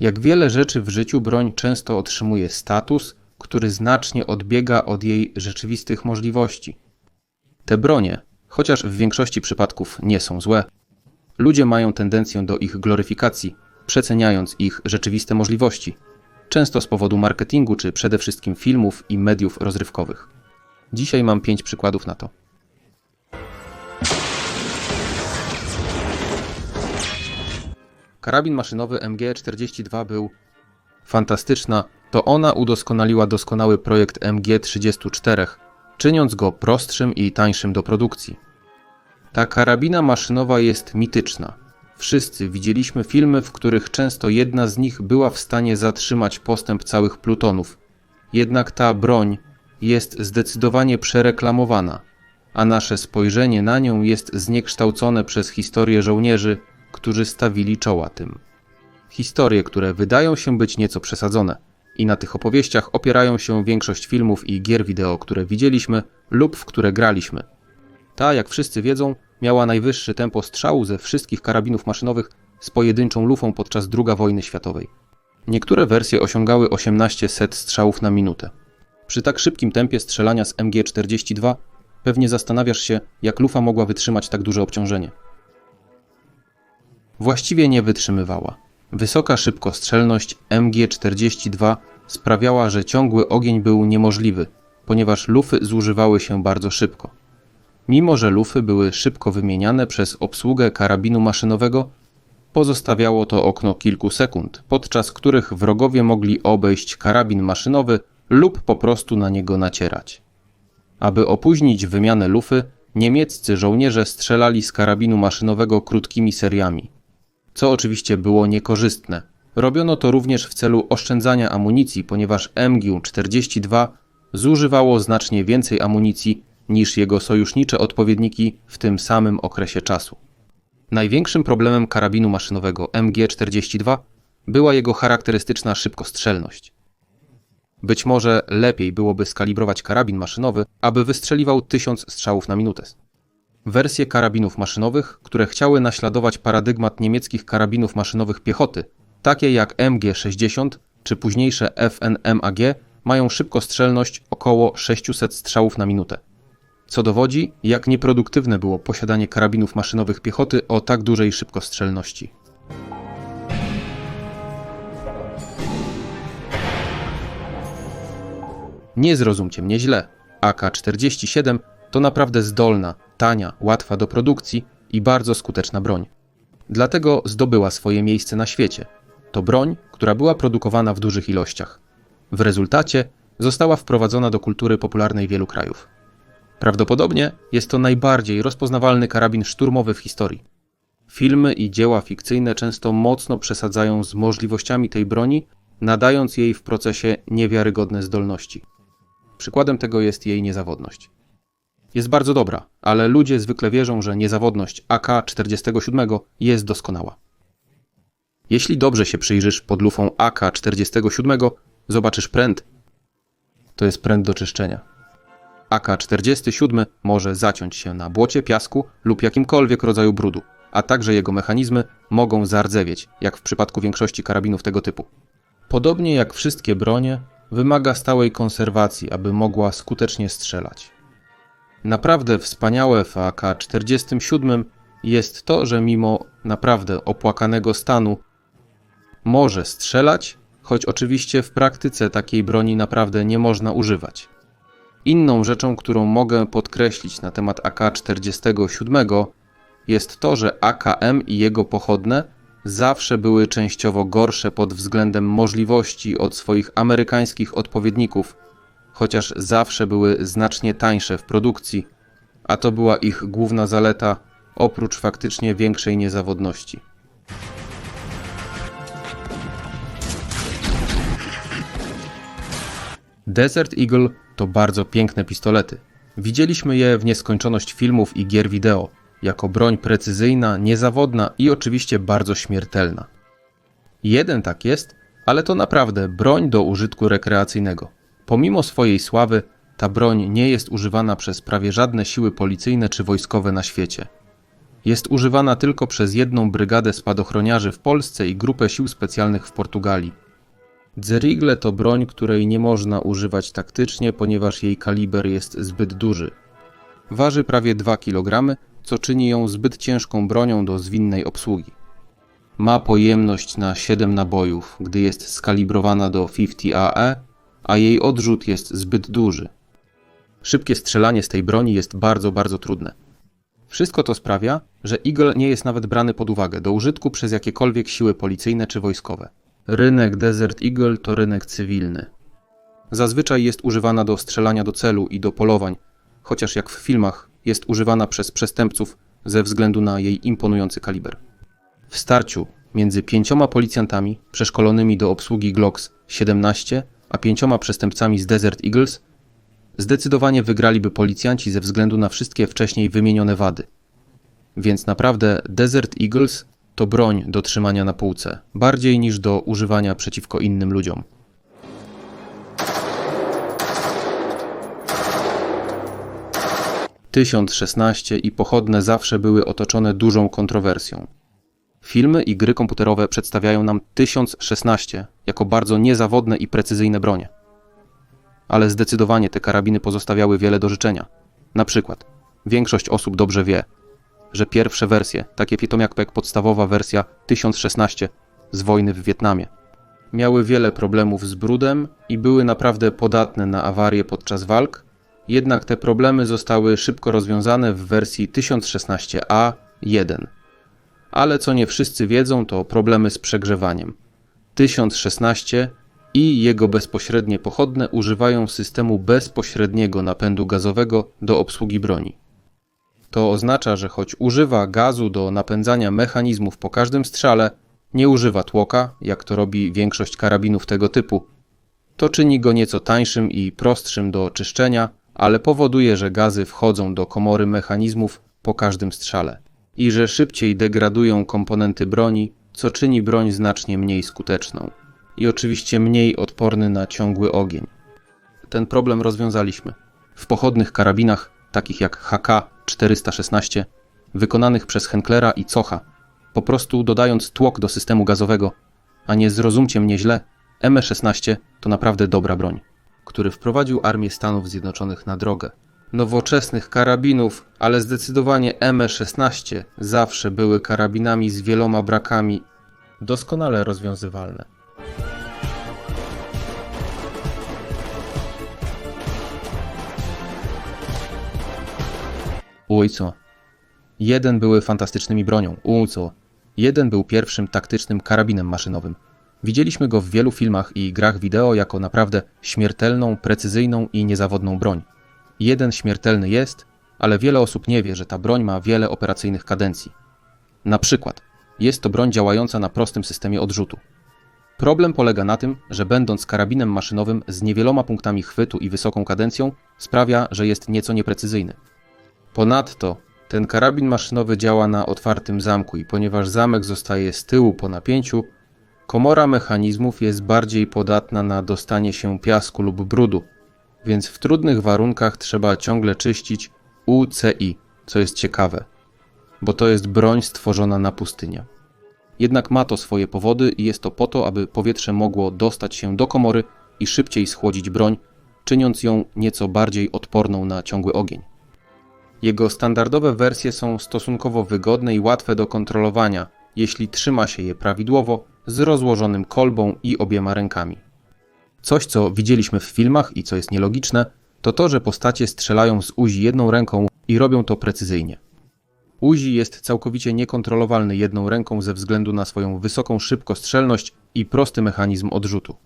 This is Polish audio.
Jak wiele rzeczy w życiu, broń często otrzymuje status, który znacznie odbiega od jej rzeczywistych możliwości. Te bronie, chociaż w większości przypadków nie są złe, ludzie mają tendencję do ich gloryfikacji, przeceniając ich rzeczywiste możliwości, często z powodu marketingu czy przede wszystkim filmów i mediów rozrywkowych. Dzisiaj mam pięć przykładów na to. Karabin maszynowy MG42 był fantastyczna, to ona udoskonaliła doskonały projekt MG34, czyniąc go prostszym i tańszym do produkcji. Ta karabina maszynowa jest mityczna. Wszyscy widzieliśmy filmy, w których często jedna z nich była w stanie zatrzymać postęp całych plutonów. Jednak ta broń jest zdecydowanie przereklamowana, a nasze spojrzenie na nią jest zniekształcone przez historię żołnierzy, którzy stawili czoła tym. Historie, które wydają się być nieco przesadzone. I na tych opowieściach opierają się większość filmów i gier wideo, które widzieliśmy lub w które graliśmy. Ta, jak wszyscy wiedzą, miała najwyższe tempo strzału ze wszystkich karabinów maszynowych z pojedynczą lufą podczas II wojny światowej. Niektóre wersje osiągały 18 set strzałów na minutę. Przy tak szybkim tempie strzelania z MG42 pewnie zastanawiasz się, jak lufa mogła wytrzymać tak duże obciążenie. Właściwie nie wytrzymywała. Wysoka szybkostrzelność MG42 sprawiała, że ciągły ogień był niemożliwy, ponieważ lufy zużywały się bardzo szybko. Mimo, że lufy były szybko wymieniane przez obsługę karabinu maszynowego, pozostawiało to okno kilku sekund, podczas których wrogowie mogli obejść karabin maszynowy lub po prostu na niego nacierać. Aby opóźnić wymianę lufy, niemieccy żołnierze strzelali z karabinu maszynowego krótkimi seriami co oczywiście było niekorzystne. Robiono to również w celu oszczędzania amunicji, ponieważ MG-42 zużywało znacznie więcej amunicji niż jego sojusznicze odpowiedniki w tym samym okresie czasu. Największym problemem karabinu maszynowego MG-42 była jego charakterystyczna szybkostrzelność. Być może lepiej byłoby skalibrować karabin maszynowy, aby wystrzeliwał 1000 strzałów na minutę wersje karabinów maszynowych, które chciały naśladować paradygmat niemieckich karabinów maszynowych piechoty, takie jak MG60 czy późniejsze FNMAG, mają szybkostrzelność około 600 strzałów na minutę. Co dowodzi, jak nieproduktywne było posiadanie karabinów maszynowych piechoty o tak dużej szybkostrzelności. Nie zrozumcie mnie źle. AK-47 to naprawdę zdolna, tania, łatwa do produkcji i bardzo skuteczna broń. Dlatego zdobyła swoje miejsce na świecie. To broń, która była produkowana w dużych ilościach. W rezultacie została wprowadzona do kultury popularnej wielu krajów. Prawdopodobnie jest to najbardziej rozpoznawalny karabin szturmowy w historii. Filmy i dzieła fikcyjne często mocno przesadzają z możliwościami tej broni, nadając jej w procesie niewiarygodne zdolności. Przykładem tego jest jej niezawodność jest bardzo dobra, ale ludzie zwykle wierzą, że niezawodność AK-47 jest doskonała. Jeśli dobrze się przyjrzysz pod lufą AK-47, zobaczysz pręt. To jest pręt do czyszczenia. AK-47 może zaciąć się na błocie, piasku lub jakimkolwiek rodzaju brudu, a także jego mechanizmy mogą zardzewieć, jak w przypadku większości karabinów tego typu. Podobnie jak wszystkie bronie, wymaga stałej konserwacji, aby mogła skutecznie strzelać. Naprawdę wspaniałe w AK-47 jest to, że mimo naprawdę opłakanego stanu może strzelać, choć oczywiście w praktyce takiej broni naprawdę nie można używać. Inną rzeczą, którą mogę podkreślić na temat AK-47 jest to, że AKM i jego pochodne zawsze były częściowo gorsze pod względem możliwości od swoich amerykańskich odpowiedników chociaż zawsze były znacznie tańsze w produkcji, a to była ich główna zaleta, oprócz faktycznie większej niezawodności. Desert Eagle to bardzo piękne pistolety. Widzieliśmy je w nieskończoność filmów i gier wideo, jako broń precyzyjna, niezawodna i oczywiście bardzo śmiertelna. Jeden tak jest, ale to naprawdę broń do użytku rekreacyjnego. Pomimo swojej sławy, ta broń nie jest używana przez prawie żadne siły policyjne czy wojskowe na świecie. Jest używana tylko przez jedną brygadę spadochroniarzy w Polsce i grupę sił specjalnych w Portugalii. Dzerigle to broń, której nie można używać taktycznie, ponieważ jej kaliber jest zbyt duży. Waży prawie 2 kg, co czyni ją zbyt ciężką bronią do zwinnej obsługi. Ma pojemność na 7 nabojów, gdy jest skalibrowana do 50 AE, a jej odrzut jest zbyt duży. Szybkie strzelanie z tej broni jest bardzo, bardzo trudne. Wszystko to sprawia, że Eagle nie jest nawet brany pod uwagę do użytku przez jakiekolwiek siły policyjne czy wojskowe. Rynek Desert Eagle to rynek cywilny. Zazwyczaj jest używana do strzelania do celu i do polowań, chociaż jak w filmach jest używana przez przestępców ze względu na jej imponujący kaliber. W starciu między pięcioma policjantami przeszkolonymi do obsługi Glocks 17 a pięcioma przestępcami z Desert Eagles zdecydowanie wygraliby policjanci ze względu na wszystkie wcześniej wymienione wady. Więc naprawdę Desert Eagles to broń do trzymania na półce, bardziej niż do używania przeciwko innym ludziom. Tysiąc szesnaście i pochodne zawsze były otoczone dużą kontrowersją. Filmy i gry komputerowe przedstawiają nam 1016 jako bardzo niezawodne i precyzyjne bronie. Ale zdecydowanie te karabiny pozostawiały wiele do życzenia. Na przykład, większość osób dobrze wie, że pierwsze wersje, takie Pitomiak jak podstawowa wersja 1016 z wojny w Wietnamie, miały wiele problemów z brudem i były naprawdę podatne na awarie podczas walk, jednak te problemy zostały szybko rozwiązane w wersji 1016A1 ale co nie wszyscy wiedzą, to problemy z przegrzewaniem. 1016 i jego bezpośrednie pochodne używają systemu bezpośredniego napędu gazowego do obsługi broni. To oznacza, że choć używa gazu do napędzania mechanizmów po każdym strzale, nie używa tłoka, jak to robi większość karabinów tego typu. To czyni go nieco tańszym i prostszym do czyszczenia, ale powoduje, że gazy wchodzą do komory mechanizmów po każdym strzale i że szybciej degradują komponenty broni, co czyni broń znacznie mniej skuteczną i oczywiście mniej odporny na ciągły ogień. Ten problem rozwiązaliśmy. W pochodnych karabinach, takich jak HK-416, wykonanych przez Henklera i Cocha, po prostu dodając tłok do systemu gazowego, a nie zrozumcie mnie źle, M16 to naprawdę dobra broń, który wprowadził Armię Stanów Zjednoczonych na drogę nowoczesnych karabinów, ale zdecydowanie ME16 zawsze były karabinami z wieloma brakami, doskonale rozwiązywalne. Ujco. Jeden były fantastycznymi bronią. Ujco. Jeden był pierwszym taktycznym karabinem maszynowym. Widzieliśmy go w wielu filmach i grach wideo jako naprawdę śmiertelną, precyzyjną i niezawodną broń. Jeden śmiertelny jest, ale wiele osób nie wie, że ta broń ma wiele operacyjnych kadencji. Na przykład, jest to broń działająca na prostym systemie odrzutu. Problem polega na tym, że będąc karabinem maszynowym z niewieloma punktami chwytu i wysoką kadencją, sprawia, że jest nieco nieprecyzyjny. Ponadto, ten karabin maszynowy działa na otwartym zamku i ponieważ zamek zostaje z tyłu po napięciu, komora mechanizmów jest bardziej podatna na dostanie się piasku lub brudu, więc w trudnych warunkach trzeba ciągle czyścić UCI, co jest ciekawe, bo to jest broń stworzona na pustynię. Jednak ma to swoje powody i jest to po to, aby powietrze mogło dostać się do komory i szybciej schłodzić broń, czyniąc ją nieco bardziej odporną na ciągły ogień. Jego standardowe wersje są stosunkowo wygodne i łatwe do kontrolowania, jeśli trzyma się je prawidłowo z rozłożonym kolbą i obiema rękami. Coś, co widzieliśmy w filmach i co jest nielogiczne, to to, że postacie strzelają z Uzi jedną ręką i robią to precyzyjnie. Uzi jest całkowicie niekontrolowalny jedną ręką ze względu na swoją wysoką szybkostrzelność i prosty mechanizm odrzutu.